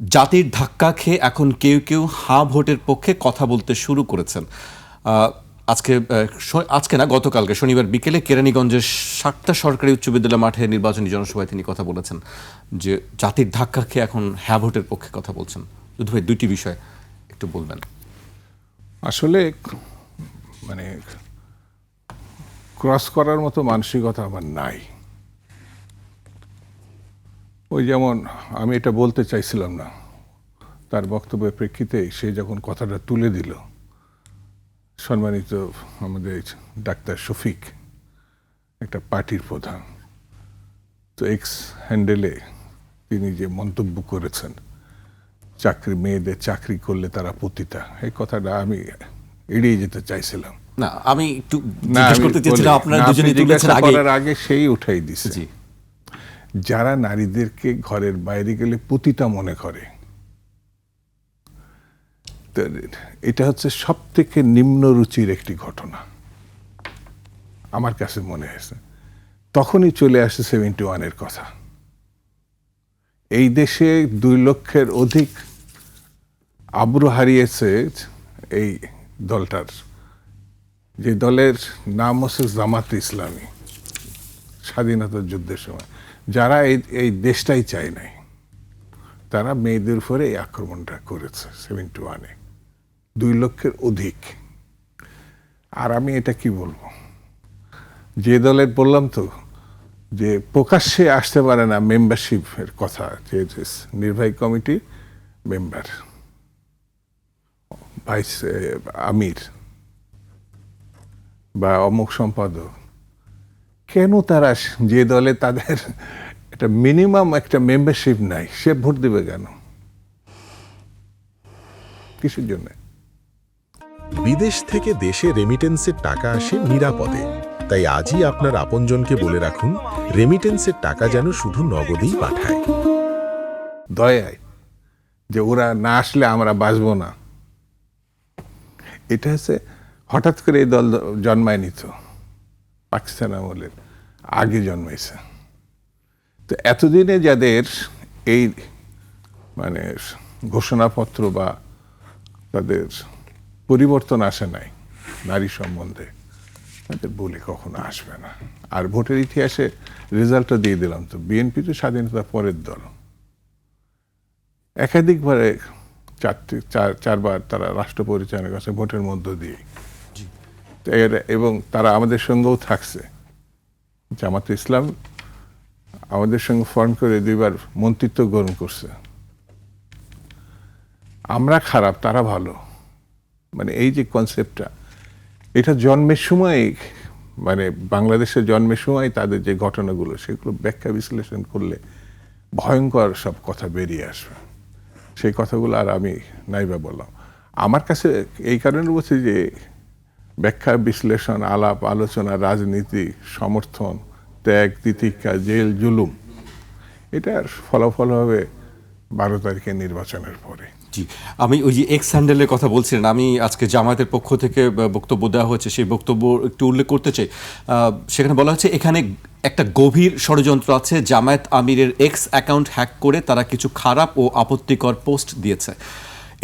জাতির ধাক্কা খেয়ে এখন কেউ কেউ হা ভোটের পক্ষে কথা বলতে শুরু করেছেন। আজকে আজকে না, গতকালকে শনিবার বিকেলে কেরানীগঞ্জের সাতটা সরকারি উচ্চ বিদ্যালয় মাঠে নির্বাচনী জনসভায় তিনি কথা বলেছেন যে জাতির ধাক্কা খেয়ে এখন হ্যাঁ ভোটের পক্ষে কথা বলছেন। যদু ভাই, দুইটি বিষয় একটু বলবেন। আসলে মানে ক্রস করার মতো মানসিকতা আমার নাই। ওই যেমন আমি এটা বলতে চাইছিলাম না তার বক্তব্যের প্রেক্ষিতে সে যখন কথাটা তুলে দিল সম্মানিত আমাদের ডাক্তার শফিক একটা পার্টির প্রধান তো এক্স হ্যান্ডেলে তিনি যে মন্তব্য করেছেন চাকরি মেয়েদের চাকরি করলে তারা পতিতা এই কথাটা আমি এড়িয়ে যেতে চাইছিলাম। না আমি একটু জিজ্ঞেস করতে চেয়েছিলাম আপনারা আপনি দুজনে তুলেছেন আগে সেই উঠাই দিছে। জি। যারা নারীদেরকে ঘরের বাইরে গেলে পতিতা মনে করে। এটা হচ্ছে সব থেকে নিম্ন রুচির একটি ঘটনা। আমার কাছে মনে হয়েছে। তখনই চলে আসে সেভেন্টি ওয়ানের কথা। এই দেশে দুই লক্ষের অধিক আব্রু হারিয়েছে এই দলটার। যে দলের নাম হচ্ছে জামাত ইসলামী, স্বাধীনতা যুদ্ধের সময়। যারা এই এই দেশটাই চায় নাই, তারা মেয়েদের উপরে এই আক্রমণটা করেছে সেভেন্টি ওয়ানে দুই লক্ষের অধিক। আর আমি এটা কি বলব? যে দলের বললাম তো, যে প্রকাশ্যে আসতে পারে না মেম্বারশিপের কথা, যে নির্বাহী কমিটি মেম্বার ভাইস আমির বা অমুক সম্পাদক। কেন তারা যে দলে তাদের একটা মিনিমাম একটা মেম্বারশিপ নাই সে ভোট দেবে কেন? কিসের জন্য? বিদেশ থেকে দেশে রেমিটেন্সের টাকা আসে নিরাপদে। তাই আজই আপনার আপনজনকে বলে রাখুন রেমিটেন্সের টাকা যেন শুধু নগদেই পাঠায়। দয়ায় যে ওরা না আসলে আমরা বাঁচবো না। এটা হচ্ছে হঠাৎ করে এই দল জন্মায়নি তো পাকিস্তান আমলের। আগে জন্মাইছে। তো এতদিনে যাদের এই মানে ঘোষণাপত্র বা তাদের পরিবর্তন আসে নাই নারী সম্বন্ধে তাদের বলে কখনো আসবে না। আর ভোটের ইতিহাসে রেজাল্টটা দিয়ে দিলাম তো বিএনপি তো স্বাধীনতা পরের দল। একাধিকবারে চারটি চার চারবার তারা রাষ্ট্র পরিচালনার কাছে ভোটের মধ্য দিয়ে তো এর- এবং তারা আমাদের সঙ্গেও থাকছে। জামাত ইসলাম আমাদের সঙ্গে ফর্ম করে দুইবার মন্ত্রিত্ব গ্রহণ করছে। আমরা খারাপ, তারা ভালো। মানে এই যে কনসেপ্টটা এটা জন্মের সময় মানে বাংলাদেশে জন্মের সময় তাদের যে ঘটনাগুলো, সেগুলো ব্যাখ্যা বিশ্লেষণ করলে ভয়ঙ্কর সব কথা বেরিয়ে আসবে। সেই কথাগুলো আর আমি নাইবা বললাম। আমার কাছে এই কারণে বলছি যে ব্যাখ্যা, বিশ্লেষণ, আলাপ, আলোচনা, রাজনীতি, সমর্থন, ত্যাগ, তিতিক্ষা, জেল, জুলুম এটার ফলাফল হবে বারো তারিখের নির্বাচনের পরে। জি, আমি ওই যে এক্স হ্যান্ডেলের কথা বলছিলেন, আমি আজকে জামায়াতের পক্ষ থেকে বক্তব্য দেওয়া হয়েছে সেই বক্তব্য একটু উল্লেখ করতে চাই। সেখানে বলা হচ্ছে, এখানে একটা গভীর ষড়যন্ত্র আছে, জামায়াত আমিরের এক্স অ্যাকাউন্ট হ্যাক করে তারা কিছু খারাপ ও আপত্তিকর পোস্ট দিয়েছে।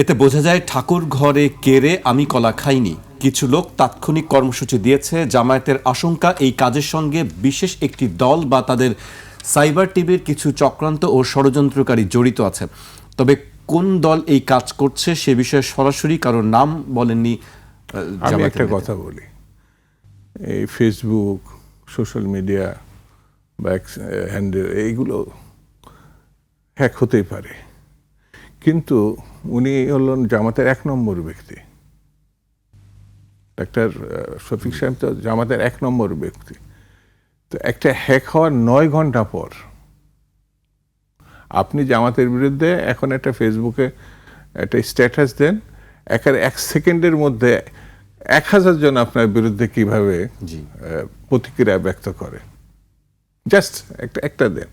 এতে বোঝা যায় ঠাকুর ঘরে কেড়ে আমি কলা খাইনি। কিছু লোক তাৎক্ষণিক কর্মসূচি দিয়েছে। জামায়াতের আশঙ্কা এই কাজের সঙ্গে বিশেষ একটি দল বা তাদের সাইবার টিভির কিছু চক্রান্ত ও ষড়যন্ত্রকারী জড়িত আছে। তবে কোন দল এই কাজ করছে সে বিষয়ে সরাসরি কারোর নাম বলেননি আমি জামায়াতের একটা কথা বলি। এই ফেসবুক সোশ্যাল মিডিয়া বা হ্যান্ডেল এইগুলো হ্যাক হতেই পারে। কিন্তু উনি হলেন জামাতের এক নম্বর ব্যক্তি। ডাক্তার শফিক সাহেব তো জামাতের এক নম্বর ব্যক্তি। তো একটা হ্যাক হওয়ার নয় ঘণ্টা পর আপনি জামাতের বিরুদ্ধে এখন একটা ফেসবুকে একটা স্ট্যাটাস দেন একের এক সেকেন্ডের মধ্যে এক হাজার জন আপনার বিরুদ্ধে কীভাবে প্রতিক্রিয়া ব্যক্ত করে। জাস্ট একটা একটা দেন।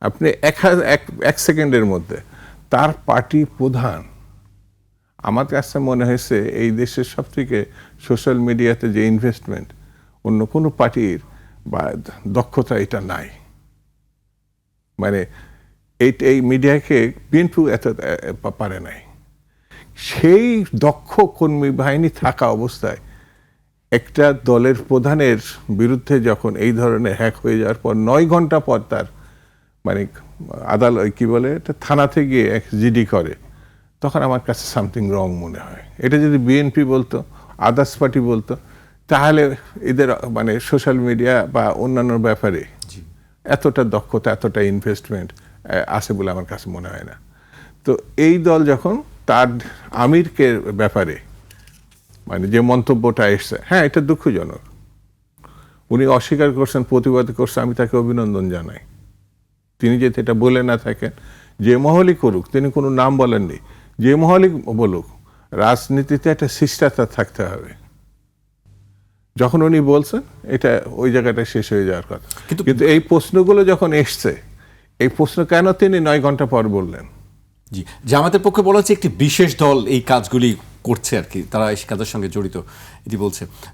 আপনি এক হাজার এক এক সেকেন্ডের মধ্যে। তার পার্টি প্রধান আমার কাছে মনে হয়েছে এই দেশের সব থেকে সোশ্যাল মিডিয়াতে যে ইনভেস্টমেন্ট অন্য কোনো পার্টির বা দক্ষতা এটা নাই। মানে এই এই মিডিয়াকে বিএনপি এত পারে নাই। সেই দক্ষ কর্মী বাহিনী থাকা অবস্থায় একটা দলের প্রধানের বিরুদ্ধে যখন এই ধরনের হ্যাক হয়ে যাওয়ার পর নয় ঘণ্টা পর তার মানে আদালত কি বলে এটা থানাতে গিয়ে এক জিডি করে। তখন আমার কাছে সামথিং রং মনে হয়। এটা যদি বিএনপি বলতো আদার্স পার্টি বলতো তাহলে এদের মানে সোশ্যাল মিডিয়া বা অন্যান্য ব্যাপারে এতটা দক্ষতা এতটা ইনভেস্টমেন্ট আছে বলে আমার কাছে মনে হয় না। তো এই দল যখন তার আমিরকে ব্যাপারে মানে যে মন্তব্যটা এসছে হ্যাঁ এটা দুঃখজনক। উনি অস্বীকার করছেন প্রতিবাদ করছেন আমি তাকে অভিনন্দন জানাই। তিনি যদি এটা বলে না থাকেন যে মহলই করুক তিনি কোনো নাম বলেননি যে মহলই বলুক রাজনীতিতে একটা শিষ্টাচার থাকতে হবে। যখন উনি বলছেন এটা ওই জায়গাটা শেষ হয়ে যাওয়ার কথা। কিন্তু- কিন্তু এই প্রশ্নগুলো যখন এসছে এই প্রশ্ন কেন তিনি নয় ঘণ্টা পর বললেন? জি জামাতের পক্ষে বলা হচ্ছে একটি বিশেষ দল এই কাজগুলি করছে আর কি তারা এই কাজের সঙ্গে জড়িত এটি বলছে।